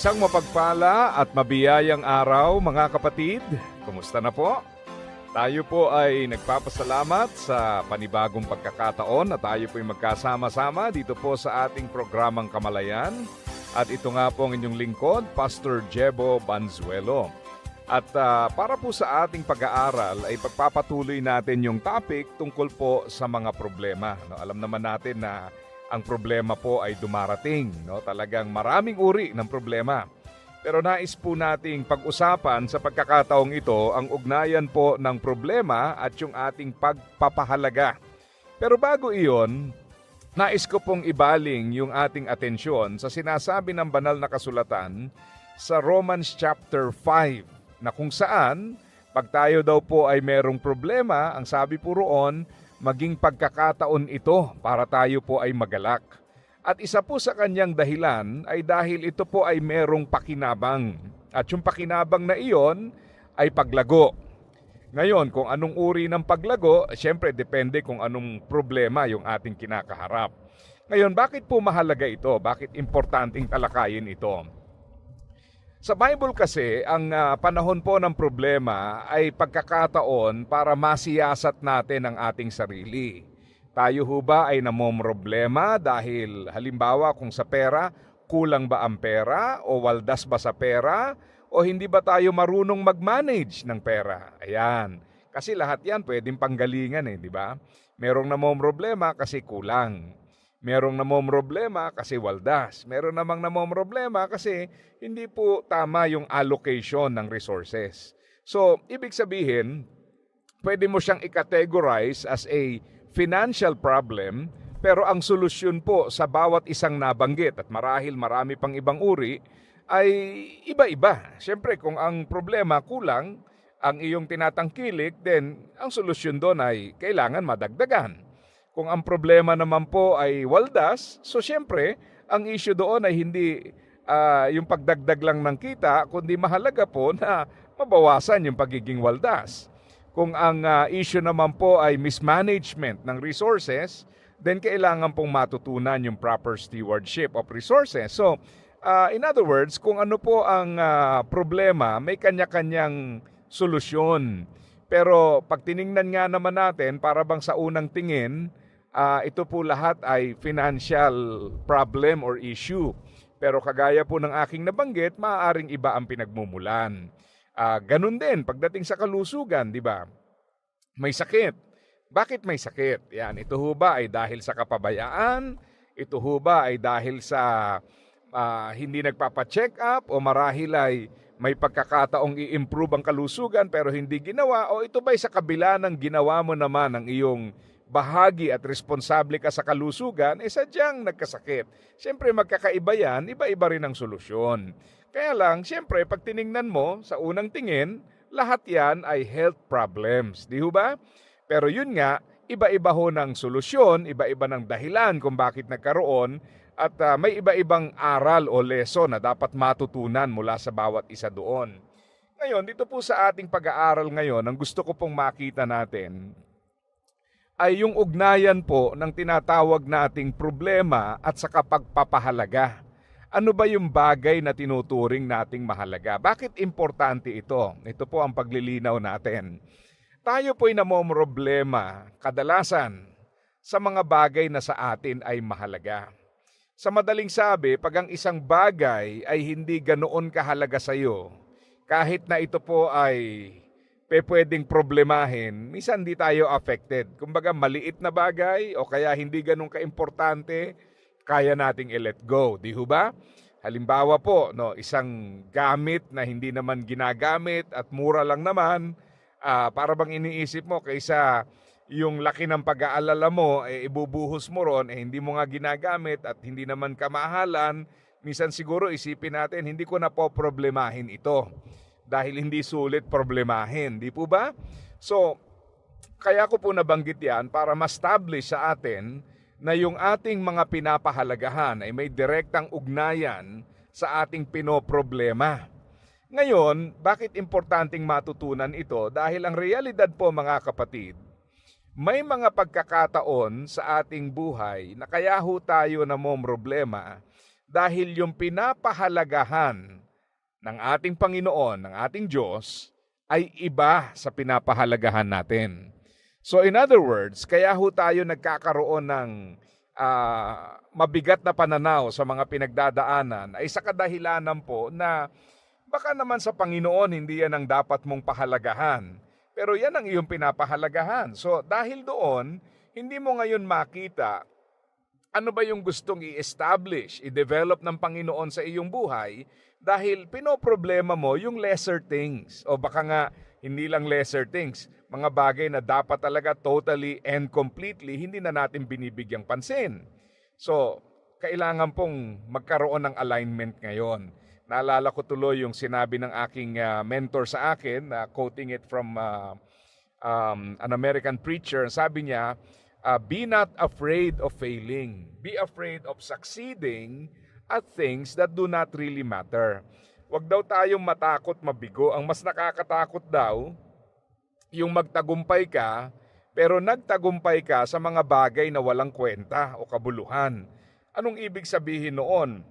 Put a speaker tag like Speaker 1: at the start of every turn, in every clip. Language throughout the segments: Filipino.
Speaker 1: Isang mapagpala at mabiyayang araw mga kapatid. Kumusta na po? Tayo po ay nagpapasalamat sa panibagong pagkakataon na tayo po ay magkasama-sama dito po sa ating programang Kamalayan. At ito nga po ang inyong lingkod, Pastor Jebo Banzuelo. At ah, para po sa ating pag-aaral ay pagpapatuloy natin yung topic tungkol po sa mga problema. No, alam naman natin na ang problema po ay dumarating. No? Talagang maraming uri ng problema. Pero nais po nating pag-usapan sa pagkakataong ito ang ugnayan po ng problema at yung ating pagpapahalaga. Pero bago iyon, nais ko pong ibaling yung ating atensyon sa sinasabi ng banal na kasulatan sa Romans chapter 5 na kung saan pag tayo daw po ay merong problema, ang sabi po roon, maging pagkakataon ito para tayo po ay magalak. At isa po sa kanyang dahilan ay dahil ito po ay merong pakinabang. At yung pakinabang na iyon ay paglago. Ngayon, kung anong uri ng paglago, syempre depende kung anong problema yung ating kinakaharap. Ngayon, bakit po mahalaga ito? Bakit importanteng talakayin ito? Sa Bible kasi, ang ah, panahon po ng problema ay pagkakataon para masiyasat natin ang ating sarili. Tayo ho ba ay namomroblema dahil halimbawa kung sa pera, kulang ba ang pera o waldas ba sa pera o hindi ba tayo marunong mag-manage ng pera? Ayan. Kasi lahat yan pwedeng panggalingan eh, di ba? Merong namomroblema kasi kulang. Merong namomroblema kasi waldas. Meron namang namomroblema kasi hindi po tama yung allocation ng resources. So, ibig sabihin, pwede mo siyang i-categorize as a financial problem, pero ang solusyon po sa bawat isang nabanggit, at marahil marami pang ibang uri, ay iba-iba. Siyempre, kung ang problema kulang, ang iyong tinatangkilik, then ang solusyon doon ay kailangan madagdagan. Kung ang problema naman po ay waldas, so siyempre, ang issue doon ay hindi ah, yung pagdagdag lang ng kita, kundi mahalaga po na mabawasan yung pagiging waldas. Kung ang ah, issue naman po ay mismanagement ng resources, then kailangan pong matutunan yung proper stewardship of resources. So, ah, in other words, kung ano po ang ah, problema, may kanya-kanyang solusyon. Pero pag tiningnan nga naman natin, para bang sa unang tingin, ah, ito po lahat ay financial problem or issue. Pero kagaya po ng aking nabanggit, maaaring iba ang pinagmumulan. Ah, ganun din pagdating sa kalusugan, di ba? May sakit. Bakit may sakit? Yan, ito ho ba ay dahil sa kapabayaan? Ito ho ba ay dahil sa ah, hindi nagpapa-check up o marahil ay may pagkakataong i-improve ang kalusugan pero hindi ginawa o ito ba'y sa kabila ng ginawa mo naman ang iyong bahagi at responsable ka sa kalusugan, eh sadyang nagkasakit. Siyempre magkakaiba yan, iba-iba rin ang solusyon. Kaya lang, siyempre pag tiningnan mo sa unang tingin, lahat yan ay health problems. Di ho ba? Pero yun nga, iba-iba ho ng solusyon, iba-iba ng dahilan kung bakit nagkaroon at ah, may iba-ibang aral o lesson na dapat matutunan mula sa bawat isa doon. Ngayon, dito po sa ating pag-aaral ngayon, ang gusto ko pong makita natin ay yung ugnayan po ng tinatawag nating problema at sa pagpapahalaga. Ano ba yung bagay na tinuturing nating mahalaga? Bakit importante ito? Ito po ang paglilinaw natin. Tayo po'y namomroblema kadalasan sa mga bagay na sa atin ay mahalaga. Sa madaling sabi, pag ang isang bagay ay hindi ganoon kahalaga sa iyo, kahit na ito po ay pe pwedeng problemahin, minsan di tayo affected. Kumbaga maliit na bagay o kaya hindi ganun kaimportante, kaya nating i-let go, di ba? Halimbawa po, no, isang gamit na hindi naman ginagamit at mura lang naman, ah, para bang iniisip mo kaysa yung laki ng pag-aalala mo, eh, ibubuhos mo ron, eh, hindi mo nga ginagamit at hindi naman kamahalan, minsan siguro isipin natin, hindi ko na po problemahin ito dahil hindi sulit problemahin. Di po ba? So, kaya ko po nabanggit yan para ma-establish sa atin na yung ating mga pinapahalagahan ay may direktang ugnayan sa ating pinoproblema. Ngayon, bakit importanteng matutunan ito? Dahil ang realidad po mga kapatid, may mga pagkakataon sa ating buhay na kaya ho tayo na problema dahil yung pinapahalagahan ng ating Panginoon, ng ating Diyos, ay iba sa pinapahalagahan natin. So in other words, kaya ho tayo nagkakaroon ng ah, mabigat na pananaw sa mga pinagdadaanan ay sa kadahilanan po na baka naman sa Panginoon hindi yan ang dapat mong pahalagahan. Pero yan ang iyong pinapahalagahan. So dahil doon, hindi mo ngayon makita ano ba yung gustong i-establish, i-develop ng Panginoon sa iyong buhay dahil pinoproblema mo yung lesser things. O baka nga, hindi lang lesser things, mga bagay na dapat talaga totally and completely hindi na natin binibigyang pansin. So, kailangan pong magkaroon ng alignment ngayon. Naalala ko tuloy yung sinabi ng aking ah, mentor sa akin, na quoting it from ah, um, an American preacher. Sabi niya, uh, be not afraid of failing. Be afraid of succeeding at things that do not really matter. Huwag daw tayong matakot mabigo. Ang mas nakakatakot daw, yung magtagumpay ka, pero nagtagumpay ka sa mga bagay na walang kwenta o kabuluhan. Anong ibig sabihin noon?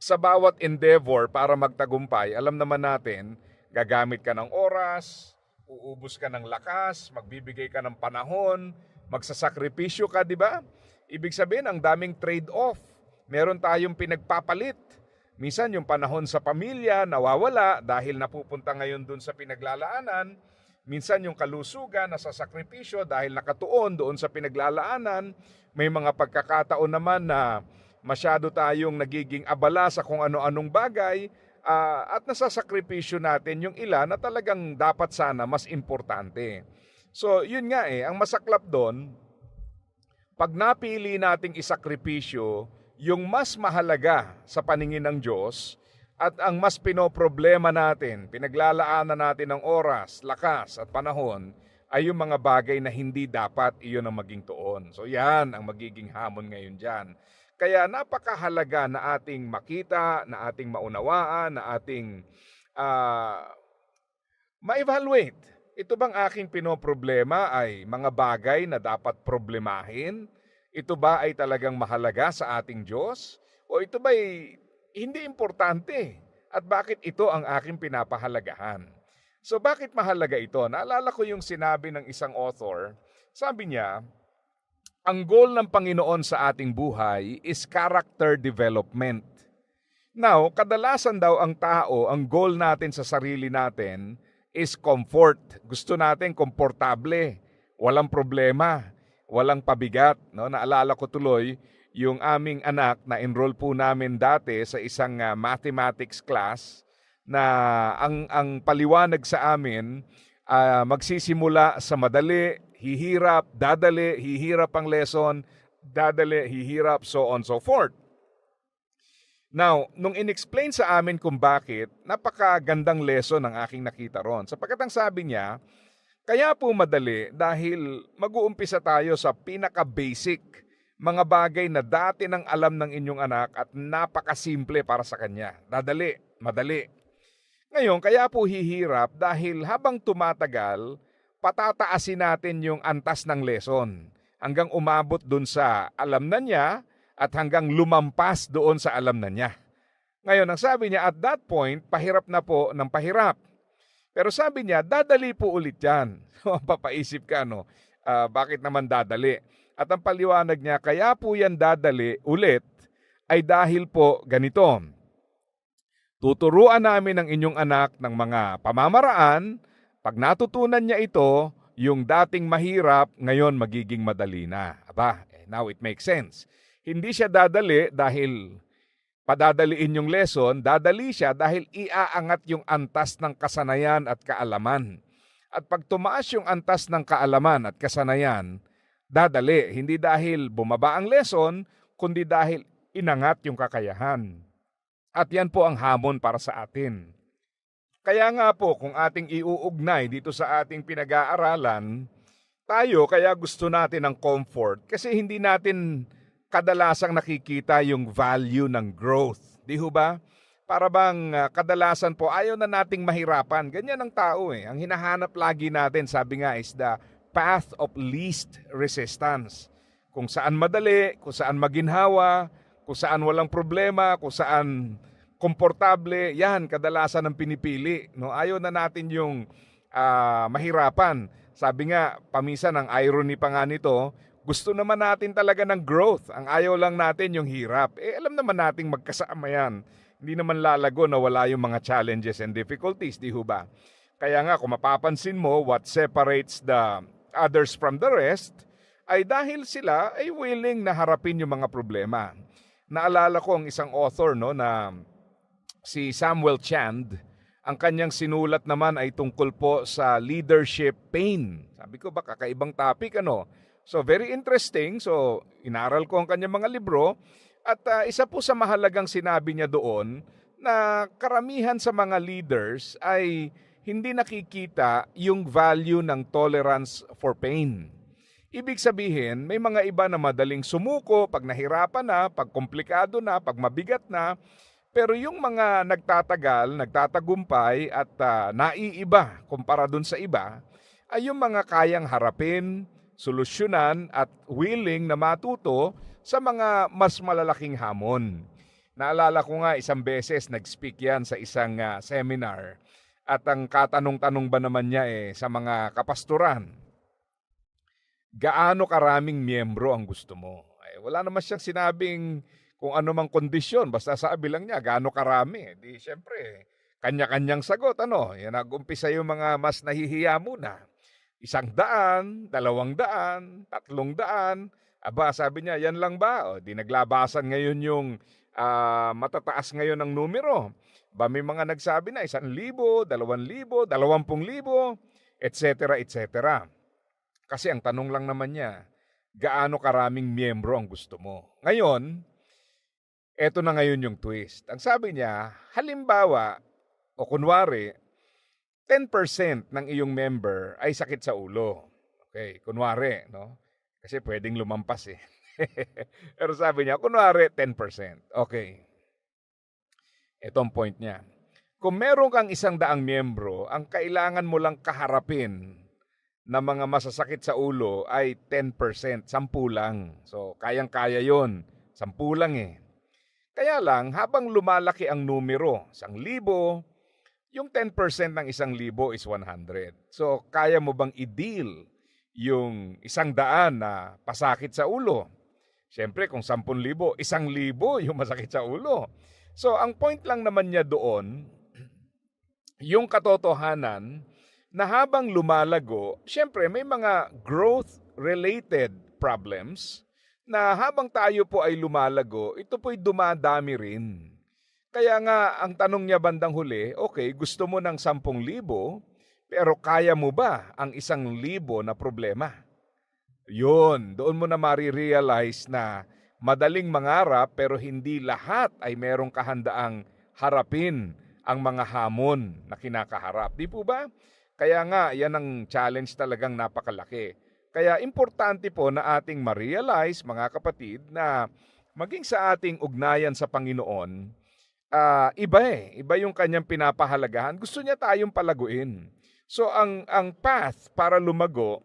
Speaker 1: Sa bawat endeavor para magtagumpay, alam naman natin, gagamit ka ng oras, uubos ka ng lakas, magbibigay ka ng panahon, magsasakripisyo ka, di ba? Ibig sabihin, ang daming trade-off. Meron tayong pinagpapalit. Minsan yung panahon sa pamilya nawawala dahil napupunta ngayon dun sa pinaglalaanan. Minsan yung kalusugan nasa sakripisyo dahil nakatuon doon sa pinaglalaanan. May mga pagkakataon naman na masyado tayong nagiging abala sa kung ano-anong bagay ah, at nasasakripisyo natin yung ilan na talagang dapat sana mas importante. So, yun nga eh, ang masaklap doon, pag napili nating isakripisyo yung mas mahalaga sa paningin ng Diyos at ang mas pinoproblema natin, pinaglalaanan natin ng oras, lakas at panahon, ay yung mga bagay na hindi dapat iyon ang maging tuon. So yan ang magiging hamon ngayon dyan. Kaya napakahalaga na ating makita, na ating maunawaan, na ating ah, ma-evaluate. Ito bang aking pinoproblema ay mga bagay na dapat problemahin? Ito ba ay talagang mahalaga sa ating Diyos? O ito ba ay hindi importante? At bakit ito ang aking pinapahalagahan? So bakit mahalaga ito? Naalala ko yung sinabi ng isang author. Sabi niya, ang goal ng Panginoon sa ating buhay is character development. Now, kadalasan daw ang tao, ang goal natin sa sarili natin is comfort. Gusto natin komportable, walang problema, walang pabigat. No? Naalala ko tuloy, yung aming anak na enroll po namin dati sa isang ah, mathematics class na ang ang paliwanag sa amin ah, magsisimula sa madali, hihirap, dadali, hihirap ang lesson, dadali, hihirap, so on so forth. Now, nung inexplain sa amin kung bakit, napakagandang lesson ang aking nakita ron. Sapagkat ang sabi niya, kaya po madali dahil mag-uumpisa tayo sa pinaka-basic mga bagay na dati nang alam ng inyong anak at napakasimple para sa kanya. Dadali, madali. Ngayon, kaya po hihirap dahil habang tumatagal, patataasin natin yung antas ng lesson hanggang umabot dun sa alam na niya at hanggang lumampas doon sa alam na niya. Ngayon, ang sabi niya, at that point, pahirap na po ng pahirap. Pero sabi niya, dadali po ulit yan. Papaisip ka, no? Ah, bakit naman dadali? At ang paliwanag niya, kaya po yan dadali ulit ay dahil po ganito. Tuturuan namin ang inyong anak ng mga pamamaraan. Pag natutunan niya ito, yung dating mahirap, ngayon magiging madali na. Aba, eh, now it makes sense. Hindi siya dadali dahil padadaliin yung lesson, dadali siya dahil iaangat yung antas ng kasanayan at kaalaman. At pag tumaas yung antas ng kaalaman at kasanayan, dadali. Hindi dahil bumaba ang lesson, kundi dahil inangat yung kakayahan. At yan po ang hamon para sa atin. Kaya nga po, kung ating iuugnay dito sa ating pinag-aaralan, tayo kaya gusto natin ng comfort kasi hindi natin kadalasang nakikita yung value ng growth. Di ho ba? Para bang ah, kadalasan po ayaw na nating mahirapan. Ganyan ang tao eh. Ang hinahanap lagi natin, sabi nga, is the path of least resistance. Kung saan madali, kung saan maginhawa, kung saan walang problema, kung saan komportable, yan kadalasan ang pinipili. No? Ayaw na natin yung ah, mahirapan. Sabi nga, pamisan ang irony pa nga nito, gusto naman natin talaga ng growth. Ang ayaw lang natin yung hirap. Eh alam naman nating magkasama yan. Hindi naman lalago na wala yung mga challenges and difficulties, di ba? Kaya nga kung mapapansin mo, what separates the others from the rest ay dahil sila ay willing na harapin yung mga problema. Naalala ko ang isang author no na si Samuel Chand, ang kanyang sinulat naman ay tungkol po sa leadership pain. Sabi ko ba kakaibang topic ano? So very interesting. So inaral ko ang kanyang mga libro at ah, isa po sa mahalagang sinabi niya doon na karamihan sa mga leaders ay hindi nakikita yung value ng tolerance for pain. Ibig sabihin, may mga iba na madaling sumuko pag nahirapan na, pag komplikado na, pag mabigat na, pero yung mga nagtatagal, nagtatagumpay at ah, naiiba kumpara dun sa iba, ay yung mga kayang harapin, solusyonan at willing na matuto sa mga mas malalaking hamon. Naalala ko nga isang beses nag-speak yan sa isang ah, seminar at ang katanong-tanong ba naman niya eh sa mga kapasturan, gaano karaming miyembro ang gusto mo? Ay, wala naman siyang sinabing kung ano mang kondisyon, basta sabi lang niya, gaano karami. Di syempre, kanya-kanyang sagot. Ano? Yan nag-umpisa yung mga mas nahihiya muna. Isang daan, dalawang daan, tatlong daan. Aba, sabi niya, yan lang ba? O, di naglabasan ngayon yung ah, matataas ngayon ng numero. Ba may mga nagsabi na isang libo, dalawang libo, dalawampung libo, etc. etc. Kasi ang tanong lang naman niya, gaano karaming miyembro ang gusto mo? Ngayon, eto na ngayon yung twist. Ang sabi niya, halimbawa, o kunwari, 10% ng iyong member ay sakit sa ulo. Okay, kunwari, no? Kasi pwedeng lumampas eh. Pero sabi niya, kunwari, 10%. Okay. Ito point niya. Kung meron kang isang daang miyembro, ang kailangan mo lang kaharapin na mga masasakit sa ulo ay 10%, 10 lang. So, kayang-kaya yon 10 lang eh. Kaya lang, habang lumalaki ang numero, 1,000, yung 10% ng 1,000 is 100. So, kaya mo bang i-deal yung isang daan na pasakit sa ulo? Siyempre, kung 10,000, 1,000 yung masakit sa ulo. So, ang point lang naman niya doon, yung katotohanan na habang lumalago, siyempre may mga growth-related problems na habang tayo po ay lumalago, ito po'y dumadami rin. Kaya nga, ang tanong niya bandang huli, okay, gusto mo ng 10,000, pero kaya mo ba ang isang libo na problema? Yun, doon mo na marirealize na madaling mangarap pero hindi lahat ay merong kahandaang harapin ang mga hamon na kinakaharap. Di po ba? Kaya nga, yan ang challenge talagang napakalaki. Kaya importante po na ating ma-realize, mga kapatid, na maging sa ating ugnayan sa Panginoon, ah, iba eh. Iba yung kanyang pinapahalagahan. Gusto niya tayong palaguin. So ang ang path para lumago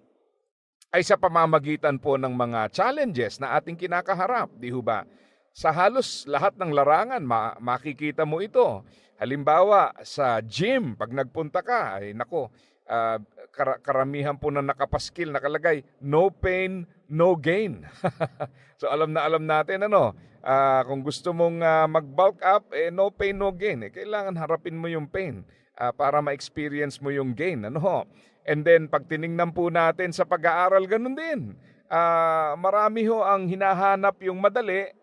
Speaker 1: ay sa pamamagitan po ng mga challenges na ating kinakaharap, di ho ba? Sa halos lahat ng larangan, ma- makikita mo ito. Halimbawa, sa gym, pag nagpunta ka, ay nako, ah, kar- karamihan po na nakapaskil, nakalagay, no pain, no gain. so alam na alam natin, ano, ah, kung gusto mong ah, mag-bulk up, eh, no pain, no gain. Eh, kailangan harapin mo yung pain ah, para ma-experience mo yung gain. Ano ho? And then, pag tiningnan po natin sa pag-aaral, ganun din. Ah, marami ho ang hinahanap yung madali.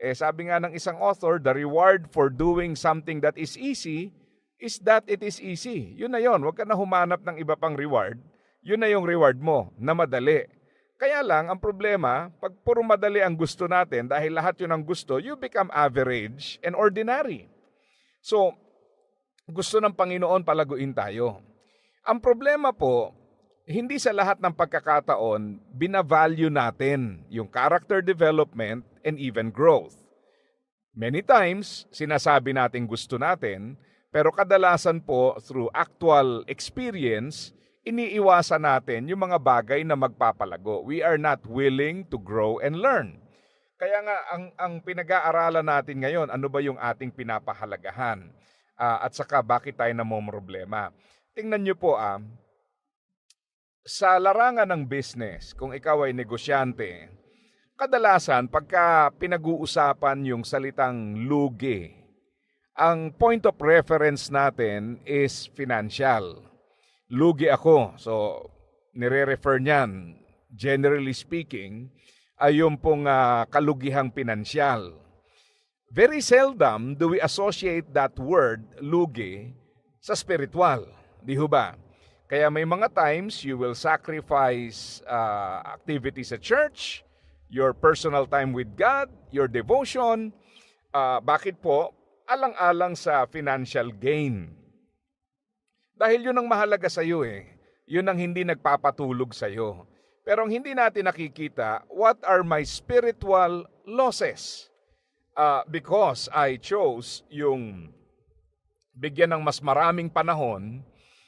Speaker 1: Eh, sabi nga ng isang author, the reward for doing something that is easy is that it is easy. Yun na yun. Huwag ka na humanap ng iba pang reward. Yun na yung reward mo, na madali. Kaya lang, ang problema, pag puro madali ang gusto natin, dahil lahat yun ang gusto, you become average and ordinary. So, gusto ng Panginoon palaguin tayo. Ang problema po, hindi sa lahat ng pagkakataon, binavalue natin yung character development and even growth. Many times, sinasabi natin gusto natin, pero kadalasan po through actual experience, iniiwasan natin yung mga bagay na magpapalago. We are not willing to grow and learn. Kaya nga, ang, ang pinag-aaralan natin ngayon, ano ba yung ating pinapahalagahan? Ah, at saka, bakit tayo namomroblema? Tingnan nyo po, ah, sa larangan ng business, kung ikaw ay negosyante, kadalasan pagka pinag-uusapan yung salitang lugi, ang point of reference natin is financial. Lugi ako. So, nire-refer niyan, generally speaking, ay yung pong ah, kalugihang pinansyal. Very seldom do we associate that word, lugi, sa spiritual. Di ho ba? Kaya may mga times you will sacrifice uh, activities at church, your personal time with God, your devotion. Uh, bakit po? Alang-alang sa financial gain. Dahil yun ang mahalaga sa iyo eh. Yun ang hindi nagpapatulog sa iyo. Pero ang hindi natin nakikita, what are my spiritual losses? Uh, because I chose yung bigyan ng mas maraming panahon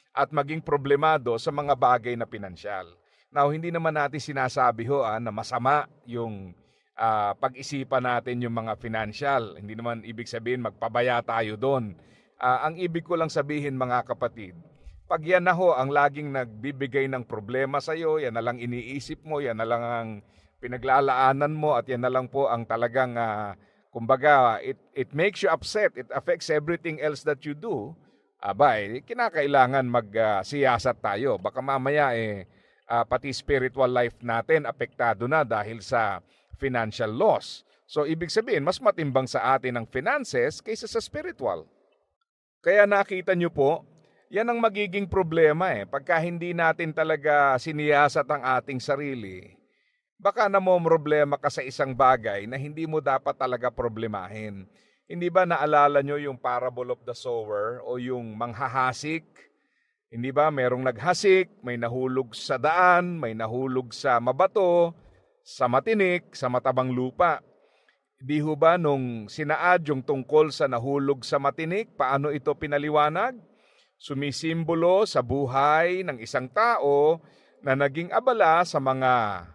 Speaker 1: at maging problemado sa mga bagay na pinansyal. Now, hindi naman natin sinasabi ho ah, na masama yung ah, pag-isipan natin yung mga financial. Hindi naman ibig sabihin magpabaya tayo doon. Ah, ang ibig ko lang sabihin mga kapatid, pag yan na ho ang laging nagbibigay ng problema sa iyo, yan na lang iniisip mo, yan na lang ang pinaglalaanan mo at yan na lang po ang talagang ah, kumbaga it it makes you upset, it affects everything else that you do. Abay, kinakailangan magsiyasat tayo. Baka mamaya eh ah, pati spiritual life natin apektado na dahil sa financial loss. So ibig sabihin, mas matimbang sa atin ang finances kaysa sa spiritual. Kaya nakita nyo po, yan ang magiging problema eh. Pagka hindi natin talaga siniyasat ang ating sarili, baka namomroblema ka sa isang bagay na hindi mo dapat talaga problemahin. Hindi ba naalala nyo yung parable of the sower o yung manghahasik? Hindi ba merong naghasik, may nahulog sa daan, may nahulog sa mabato, sa matinik, sa matabang lupa. Di ho ba nung sinaad yung tungkol sa nahulog sa matinik, paano ito pinaliwanag? Sumisimbolo sa buhay ng isang tao na naging abala sa mga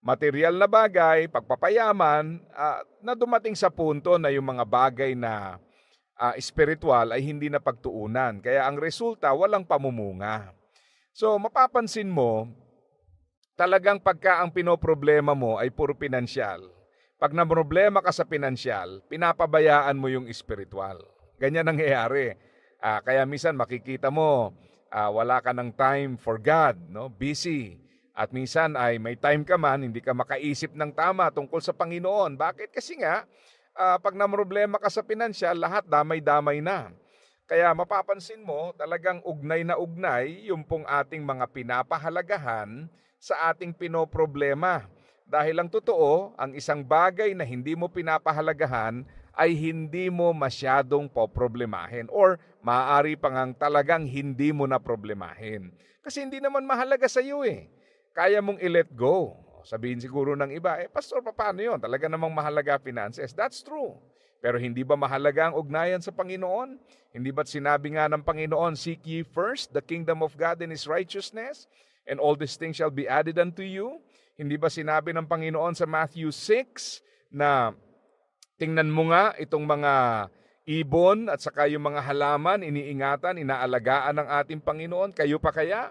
Speaker 1: material na bagay, pagpapayaman, ah, na dumating sa punto na yung mga bagay na ah, spiritual ay hindi na pagtuunan. Kaya ang resulta, walang pamumunga. So, mapapansin mo, talagang pagka ang pinoproblema mo ay puro pinansyal, pag namroblema ka sa pinansyal, pinapabayaan mo yung spiritual. Ganyan ang nangyayari. Ah, kaya minsan makikita mo, ah, wala ka ng time for God, no? busy. At minsan ay may time ka man, hindi ka makaisip ng tama tungkol sa Panginoon. Bakit? Kasi nga, ah, pag namroblema ka sa pinansyal, lahat damay-damay na. Kaya mapapansin mo, talagang ugnay na ugnay yung pong ating mga pinapahalagahan sa ating pinoproblema. Dahil ang totoo, ang isang bagay na hindi mo pinapahalagahan ay hindi mo masyadong poproblemahin or maaari pa ngang talagang hindi mo na problemahin. Kasi hindi naman mahalaga sa iyo eh. Kaya mong i-let go. Sabihin siguro ng iba, eh pastor, paano yun? Talaga namang mahalaga finances. That's true. Pero hindi ba mahalaga ang ugnayan sa Panginoon? Hindi ba't sinabi nga ng Panginoon, Seek ye first the kingdom of God and His righteousness, and all these things shall be added unto you? Hindi ba sinabi ng Panginoon sa Matthew 6 na tingnan mo nga itong mga ibon at saka yung mga halaman, iniingatan, inaalagaan ng ating Panginoon, kayo pa kaya?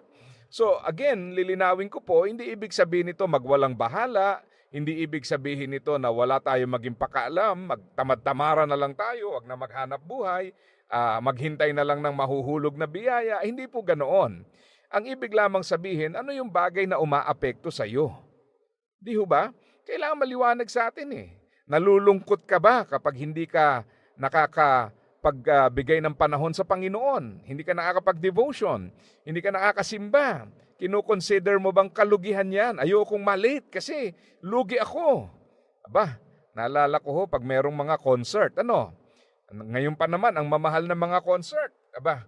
Speaker 1: So again, lilinawin ko po, hindi ibig sabihin nito magwalang bahala, hindi ibig sabihin nito na wala tayo maging pakaalam, magtamad-tamara na lang tayo, wag na maghanap buhay, ah, maghintay na lang ng mahuhulog na biyaya. Hindi po ganoon. Ang ibig lamang sabihin, ano yung bagay na umaapekto sa iyo? Di ho ba? Kailangan maliwanag sa atin eh. Nalulungkot ka ba kapag hindi ka nakakapagbigay ng panahon sa Panginoon? Hindi ka nakakapag-devotion? Hindi ka nakakasimba? Kinukonsider mo bang kalugihan yan? Ayokong malate kasi lugi ako. Aba, naalala ko ho pag merong mga concert, ano? Ngayon pa naman, ang mamahal ng mga concert. Aba,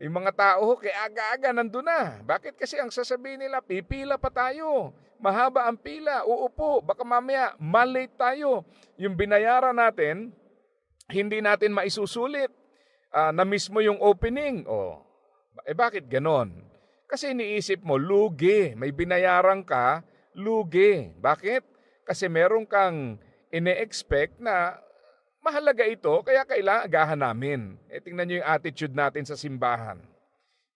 Speaker 1: yung mga tao, ho, kaya aga-aga nandun na. Bakit kasi ang sasabihin nila, pipila pa tayo. Mahaba ang pila, uupo, baka mamaya malate tayo. Yung binayaran natin, hindi natin maisusulit. Ah, na mismo yung opening. Oh, eh bakit ganon? Kasi iniisip mo, lugi. May binayaran ka, lugi. Bakit? Kasi meron kang ine-expect na mahalaga ito, kaya kailangan agahan namin. Eh, tingnan nyo yung attitude natin sa simbahan.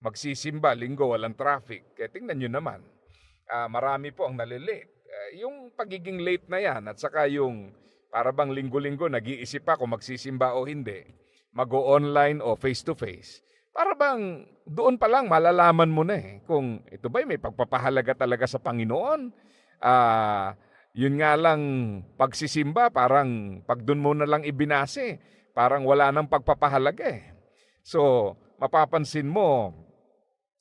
Speaker 1: Magsisimba, linggo, walang traffic. Eh, tingnan nyo naman. Ah, marami po ang nalilate. Eh, yung pagiging late na yan at saka yung para bang linggo-linggo nag-iisip pa kung magsisimba o hindi, mag-online o face-to-face. Para bang doon pa lang malalaman mo na eh kung ito ba may pagpapahalaga talaga sa Panginoon. Ah, yun nga lang pagsisimba parang pag doon mo na lang ibinase, parang wala nang pagpapahalaga eh. So, mapapansin mo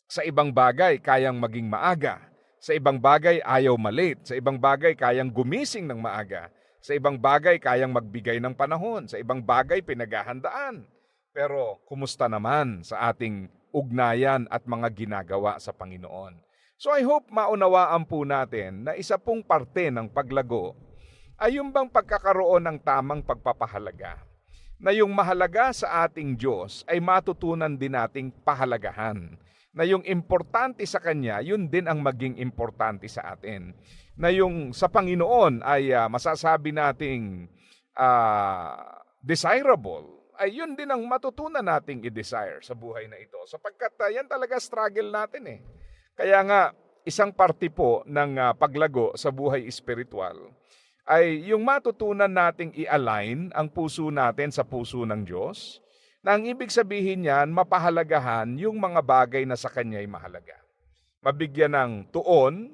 Speaker 1: sa ibang bagay kayang maging maaga. Sa ibang bagay ayaw malate. Sa ibang bagay kayang gumising ng maaga. Sa ibang bagay kayang magbigay ng panahon. Sa ibang bagay pinaghahandaan. Pero kumusta naman sa ating ugnayan at mga ginagawa sa Panginoon? So I hope maunawaan po natin na isa pong parte ng paglago ay yung bang pagkakaroon ng tamang pagpapahalaga. Na yung mahalaga sa ating Diyos ay matutunan din nating pahalagahan. Na yung importante sa Kanya, yun din ang maging importante sa atin. Na yung sa Panginoon ay ah, masasabi nating ah, desirable, ay yun din ang matutunan nating i-desire sa buhay na ito. Sapagkat ah, yan talaga struggle natin eh. Kaya nga, isang parte po ng ah, paglago sa buhay espiritual ay yung matutunan nating i-align ang puso natin sa puso ng Diyos, na ang ibig sabihin niyan, mapahalagahan yung mga bagay na sa Kanya ay mahalaga. Mabigyan ng tuon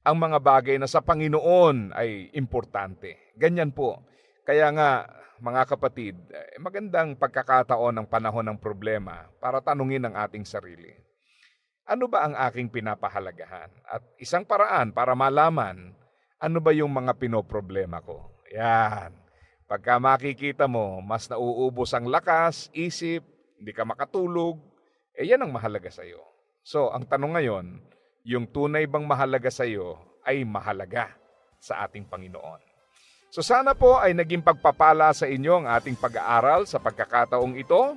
Speaker 1: ang mga bagay na sa Panginoon ay importante. Ganyan po. Kaya nga, mga kapatid, eh, magandang pagkakataon ng panahon ng problema para tanungin ang ating sarili. Ano ba ang aking pinapahalagahan? At isang paraan para malaman ano ba yung mga pinoproblema ko. Yan. Pagka makikita mo, mas nauubos ang lakas, isip, hindi ka makatulog, eh yan ang mahalaga sa'yo. So, ang tanong ngayon, yung tunay bang mahalaga sa'yo ay mahalaga sa ating Panginoon. So sana po ay naging pagpapala sa inyo ang ating pag-aaral sa pagkakataong ito.